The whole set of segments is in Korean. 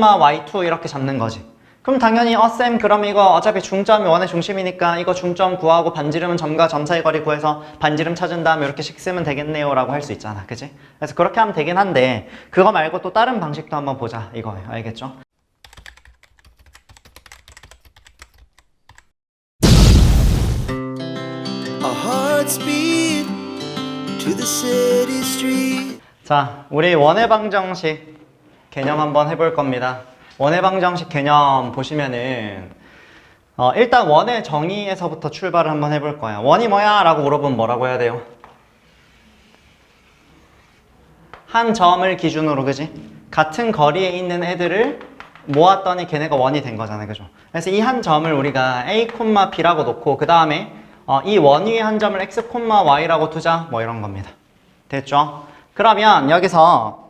y2 이렇게 잡는 거지. 그럼 당연히 어 쌤 그럼 이거 어차피 중점이 원의 중심이니까 이거 중점 구하고 반지름은 점과 점 사이 거리 구해서 반지름 찾은 다음에 이렇게씩 쓰면 되겠네요 라고 할 수 있잖아 그지? 그래서 그렇게 하면 되긴 한데 그거 말고 또 다른 방식도 한번 보자 이거예요 알겠죠? 자, 우리 원의 방정식 개념 한번 해볼 겁니다. 원의 방정식 개념 보시면은 어, 일단 원의 정의에서부터 출발을 한번 해볼 거야. 원이 뭐야? 라고 물어보면 뭐라고 해야 돼요? 한 점을 기준으로 그지? 같은 거리에 있는 애들을 모았더니 걔네가 원이 된 거잖아요. 그죠? 그래서 이 한 점을 우리가 a, b라고 놓고 그 다음에 어, 이 원 위에 한 점을 x, y라고 두자 뭐 이런 겁니다. 됐죠? 그러면 여기서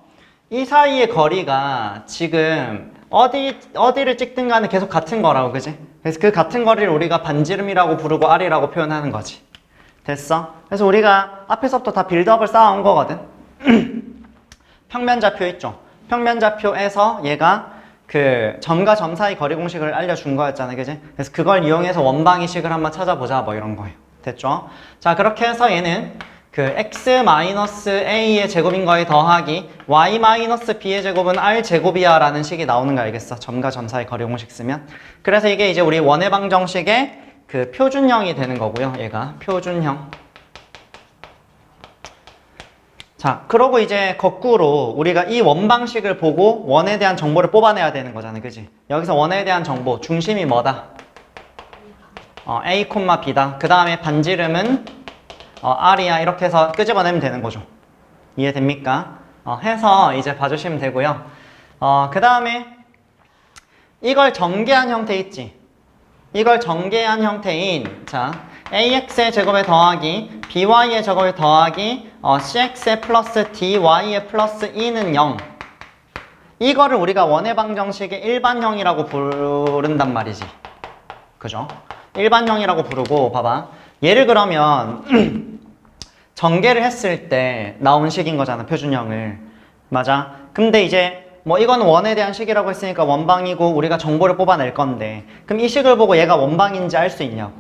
이 사이의 거리가 지금 어디, 어디를 찍든 간에 계속 같은 거라고, 그지? 그래서 그 같은 거리를 우리가 반지름이라고 부르고 R이라고 표현하는 거지. 됐어? 그래서 우리가 앞에서부터 다 빌드업을 쌓아온 거거든. 평면좌표 있죠? 평면좌표에서 얘가 그 점과 점 사이 거리 공식을 알려준 거였잖아요. 그지? 그래서 그걸 이용해서 원방위식을 한번 찾아보자. 뭐 이런 거예요. 됐죠? 자, 그렇게 해서 얘는 그 x-a의 제곱인 거에 더하기 y-b의 제곱은 r 제곱이야 라는 식이 나오는 거 알겠어? 점과 점 사이 거리 공식 쓰면. 그래서 이게 이제 우리 원의 방정식의 그 표준형이 되는 거고요. 얘가 표준형. 자, 그러고 이제 거꾸로 우리가 이 원방식을 보고 원에 대한 정보를 뽑아내야 되는 거잖아요. 그지? 여기서 원에 대한 정보, 중심이 뭐다? 어, A, B다. 그 다음에 반지름은 어, R이야. 이렇게 해서 끄집어내면 되는 거죠. 이해됩니까? 어, 해서 이제 봐주시면 되고요. 어, 그 다음에 이걸 전개한 형태 있지? 이걸 전개한 형태인 자 ax의 제곱에 더하기 by의 제곱에 더하기 어, cx의 플러스 dy의 플러스 2는 0 이거를 우리가 원의 방정식의 일반형이라고 부른단 말이지 그죠? 일반형이라고 부르고 봐봐 얘를 그러면 전개를 했을 때 나온 식인 거잖아 표준형을 맞아 근데 이제 뭐 이건 원에 대한 식이라고 했으니까 원방이고 우리가 정보를 뽑아낼 건데 그럼 이 식을 보고 얘가 원방인지 알 수 있냐고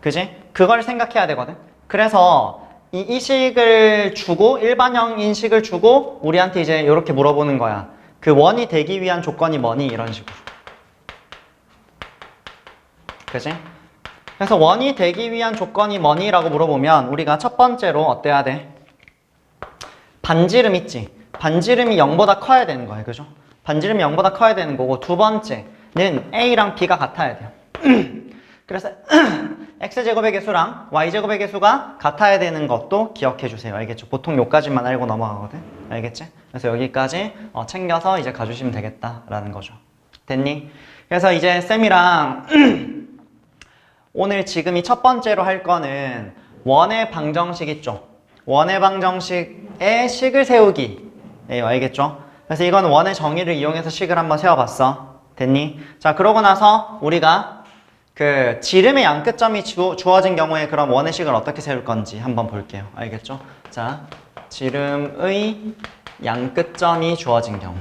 그지? 그걸 생각해야 되거든 그래서 이, 이 식을 주고 일반형 인식을 주고 우리한테 이제 이렇게 물어보는 거야 그 원이 되기 위한 조건이 뭐니? 이런 식으로 그지? 그래서 원이 되기 위한 조건이 뭐니? 라고 물어보면 우리가 첫 번째로 어때야 돼? 반지름 있지? 반지름이 0보다 커야 되는 거예요. 그죠? 반지름이 0보다 커야 되는 거고 두 번째는 A랑 B가 같아야 돼요. 그래서 X제곱의 개수랑 Y제곱의 개수가 같아야 되는 것도 기억해 주세요. 알겠죠? 보통 요까지만 알고 넘어가거든. 알겠지? 그래서 여기까지 어, 챙겨서 이제 가주시면 되겠다라는 거죠. 됐니? 그래서 이제 쌤이랑 오늘 지금 이 첫 번째로 할 거는 원의 방정식 있죠? 원의 방정식의 식을 세우기. 예, 알겠죠? 그래서 이건 원의 정의를 이용해서 식을 한번 세워봤어. 됐니? 자, 그러고 나서 우리가 그 지름의 양끝점이 주, 주어진 경우에 그럼 원의 식을 어떻게 세울 건지 한번 볼게요. 알겠죠? 자, 지름의 양끝점이 주어진 경우.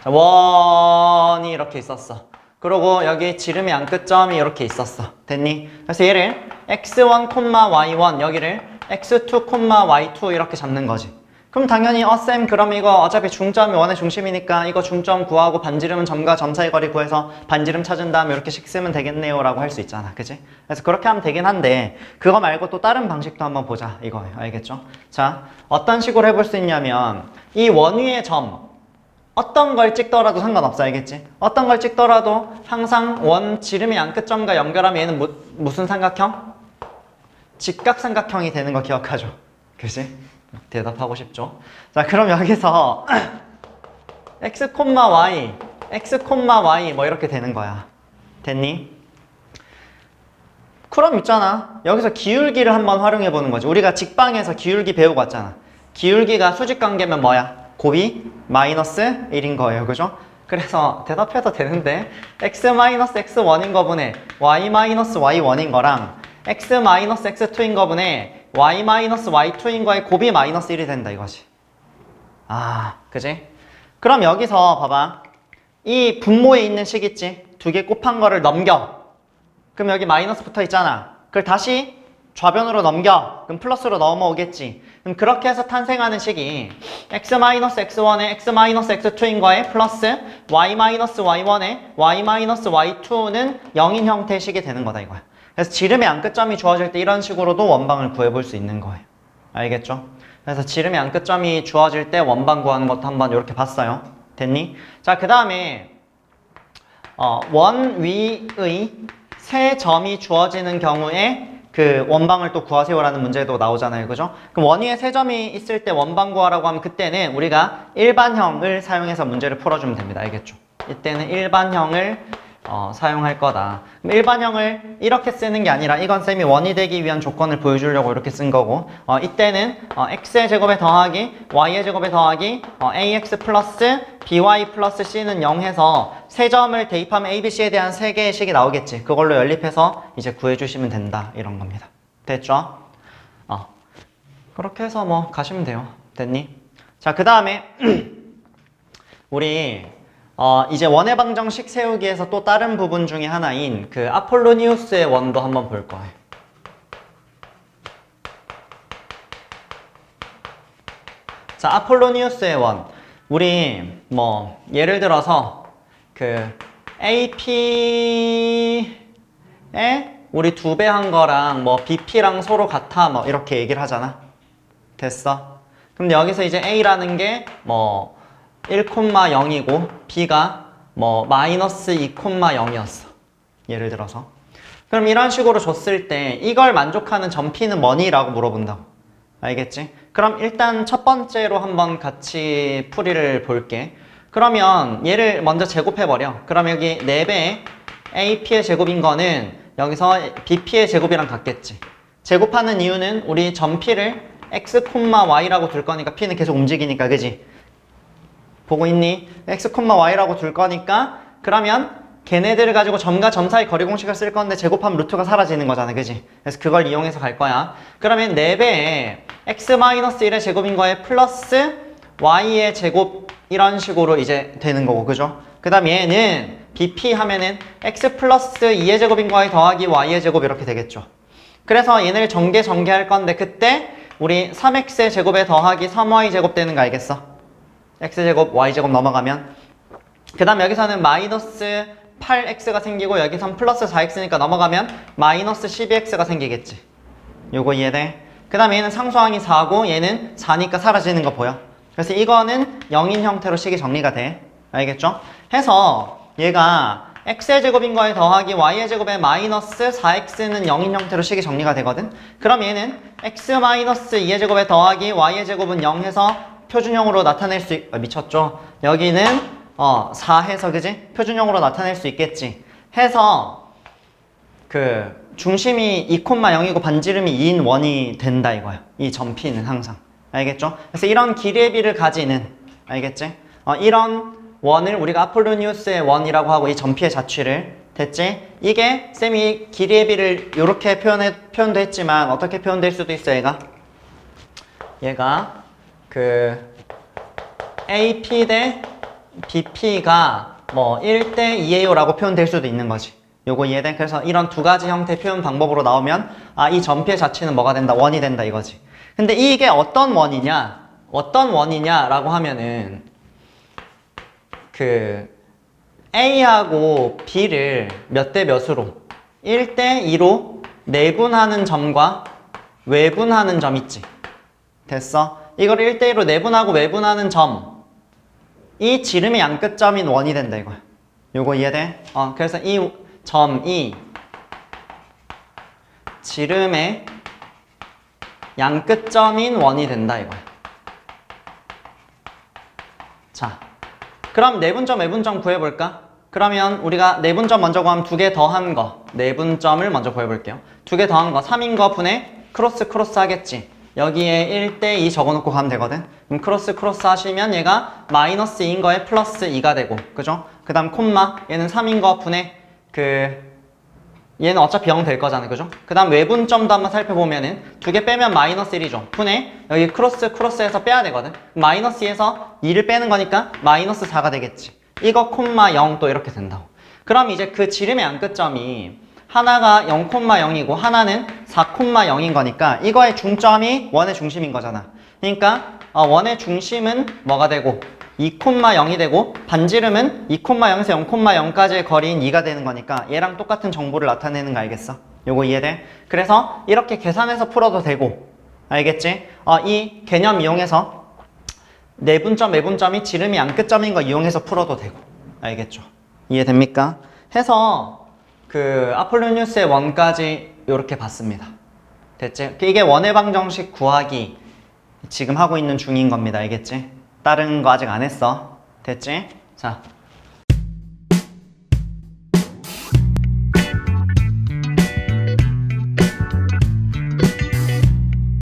자, 원이 이렇게 있었어. 그리고 여기 지름의 양끝점이 이렇게 있었어. 됐니? 그래서 얘를 x1, y1 여기를 x2, y2 이렇게 잡는 거지. 그럼 당연히 어쌤 그럼 이거 어차피 중점이 원의 중심이니까 이거 중점 구하고 반지름은 점과 점 사이 거리 구해서 반지름 찾은 다음에 이렇게씩 쓰면 되겠네요 라고 할 수 있잖아. 그지? 그래서 그렇게 하면 되긴 한데 그거 말고 또 다른 방식도 한번 보자 이거예요. 알겠죠? 자, 어떤 식으로 해볼 수 있냐면 이 원 위의 점 어떤 걸 찍더라도 상관없어 알겠지? 어떤 걸 찍더라도 항상 원 지름의 양끝점과 연결하면 얘는 무, 무슨 삼각형? 직각삼각형이 되는 거 기억하죠? 그지? 대답하고 싶죠? 자 그럼 여기서 x, y, x, y 뭐 이렇게 되는 거야 됐니? 그럼 있잖아 여기서 기울기를 한번 활용해 보는 거지 우리가 직방에서 기울기 배우고 왔잖아 기울기가 수직관계면 뭐야? 곱이 마이너스 1인 거예요 그죠? 그래서 대답해도 되는데 x 마이너스 x1인 거분에 y 마이너스 y1인 거랑 x 마이너스 x2인 거분에 y 마이너스 y2인 거에 곱이 마이너스 1이 된다 이거지 아 그지? 그럼 여기서 봐봐. 이 분모에 있는 식 있지? 두 개 곱한 거를 넘겨. 그럼 여기 마이너스 붙어 있잖아. 그걸 다시 좌변으로 넘겨. 그럼 플러스로 넘어오겠지. 그럼 그렇게 해서 탄생하는 식이 x-x1에 x-x2인 거에 플러스 y-y1에 y-y2는 0인 형태의 식이 되는 거다 이거야. 그래서 지름의 안끝점이 주어질 때 이런 식으로도 원방을 구해볼 수 있는 거예요. 알겠죠? 그래서 지름의 안끝점이 주어질 때 원방 구하는 것도 한번 이렇게 봤어요. 됐니? 자, 그 다음에 어, 원 위의 세 점이 주어지는 경우에 그 원방을 또 구하세요라는 문제도 나오잖아요. 그죠? 그럼 원 위에 세 점이 있을 때 원방 구하라고 하면 그때는 우리가 일반형을 사용해서 문제를 풀어주면 됩니다. 알겠죠? 이때는 일반형을 어, 사용할 거다. 일반형을 이렇게 쓰는 게 아니라 이건 쌤이 원이 되기 위한 조건을 보여주려고 이렇게 쓴 거고 어, 이때는 어, x의 제곱에 더하기 y의 제곱에 더하기 어, ax 플러스 by 플러스 c는 0 해서 세 점을 대입하면 a, b, c에 대한 세 개의 식이 나오겠지. 그걸로 연립해서 이제 구해주시면 된다. 이런 겁니다. 됐죠? 어. 그렇게 해서 뭐 가시면 돼요. 됐니? 자, 그 다음에 우리 어, 이제 원의 방정식 세우기에서 또 다른 부분 중에 하나인 그 아폴로니우스의 원도 한번 볼 거예요. 자, 아폴로니우스의 원. 우리 뭐 예를 들어서 그 AP에 우리 두 배 한 거랑 뭐 BP랑 서로 같아 뭐 이렇게 얘기를 하잖아. 됐어? 그럼 여기서 이제 A라는 게 뭐 1,0이고 B가 뭐 마이너스 2,0이었어. 예를 들어서. 그럼 이런 식으로 줬을 때 이걸 만족하는 점 P는 뭐니?라고 물어본다고. 알겠지? 그럼 일단 첫 번째로 한번 같이 풀이를 볼게. 그러면 얘를 먼저 제곱해버려. 그럼 여기 4배 AP의 제곱인 거는 여기서 BP의 제곱이랑 같겠지. 제곱하는 이유는 우리 점 P를 x, y라고 둘 거니까 P는 계속 움직이니까 그지? 보고 있니? x, y라고 둘 거니까 그러면 걔네들을 가지고 점과 점 사이 거리 공식을 쓸 건데 제곱하면 루트가 사라지는 거잖아 그지? 그래서 그걸 이용해서 갈 거야 그러면 4배에 x-1의 제곱인 거에 플러스 y의 제곱 이런 식으로 이제 되는 거고 그죠? 그 다음 얘는 bp 하면은 x 플러스 2의 제곱인 거에 더하기 y의 제곱 이렇게 되겠죠 그래서 얘네를 전개 전개할 건데 그때 우리 3x의 제곱에 더하기 3y 제곱 되는 거 알겠어? X제곱 y제곱 넘어가면 그 다음 여기서는 마이너스 8x가 생기고 여기선 플러스 4x니까 넘어가면 마이너스 12x가 생기겠지 요거 이해돼? 그 다음에 얘는 상수항이 4고 얘는 4니까 사라지는 거 보여 그래서 이거는 0인 형태로 식이 정리가 돼 알겠죠? 해서 얘가 x의 제곱인 거에 더하기 y의 제곱에 마이너스 4x는 0인 형태로 식이 정리가 되거든 그럼 얘는 x 마이너스 2의 제곱에 더하기 y의 제곱은 0 해서 표준형으로 나타낼 수 있... 아, 미쳤죠? 여기는 어, 4 해서 그지? 표준형으로 나타낼 수 있겠지. 해서 그 중심이 2,0이고 반지름이 2인 원이 된다 이거야. 이 점피는 항상. 알겠죠? 그래서 이런 길이의 비를 가지는 알겠지? 어, 이런 원을 우리가 아폴로니우스의 원이라고 하고 이 점피의 자취를 됐지? 이게 쌤이 길이의 비를 이렇게 표현해, 표현도 했지만 어떻게 표현될 수도 있어 얘가? 얘가 그 AP 대 BP가 뭐 1대 2예요라고 표현될 수도 있는 거지. 요거 이해돼? 그래서 이런 두 가지 형태 표현 방법으로 나오면 아 이 점피의 자취는 뭐가 된다? 원이 된다 이거지. 근데 이게 어떤 원이냐? 어떤 원이냐라고 하면은 그 A하고 B를 몇 대 몇으로 1대 2로 내분하는 점과 외분하는 점 있지. 됐어? 이걸 1대1로 내분하고 외분하는 점. 이 지름의 양끝점인 원이 된다 이거야. 요거 이해돼? 어, 그래서 이 점이 지름의 양끝점인 원이 된다 이거야. 자, 그럼 내분점, 외분점 구해볼까? 그러면 우리가 내분점 먼저 구하면 두 개 더한 거, 내분점을 먼저 구해볼게요. 두 개 더한 거, 3인 거 분의 크로스 크로스 하겠지. 여기에 1대 2 적어놓고 가면 되거든. 그럼 크로스 크로스 하시면 얘가 마이너스 2인 거에 플러스 2가 되고, 그죠? 그 다음 콤마, 얘는 3인 거 분의 그 얘는 어차피 0 될 거잖아 그죠? 그 다음 외분점도 한번 살펴보면은 두 개 빼면 마이너스 1이죠 분의 여기 크로스 크로스에서 빼야 되거든 마이너스 2에서 2를 빼는 거니까 마이너스 4가 되겠지 이거 콤마 0 또 이렇게 된다고 그럼 이제 그 지름의 안끝점이 하나가 0 콤마 0이고 하나는 4 콤마 0인 거니까 이거의 중점이 원의 중심인 거잖아 그러니까 어, 원의 중심은 뭐가 되고 2,0이 되고 반지름은 2,0에서 0,0까지의 거리인 2가 되는 거니까 얘랑 똑같은 정보를 나타내는 거 알겠어? 요거 이해돼? 그래서 이렇게 계산해서 풀어도 되고 알겠지? 어, 이 개념 이용해서 내분점, 외분점이 지름이 안끝점인 거 이용해서 풀어도 되고 알겠죠? 이해됩니까? 해서 그 아폴로니우스의 원까지 이렇게 봤습니다. 됐지? 이게 원의 방정식 구하기 지금 하고 있는 중인 겁니다. 알겠지? 다른 거 아직 안 했어. 됐지? 자,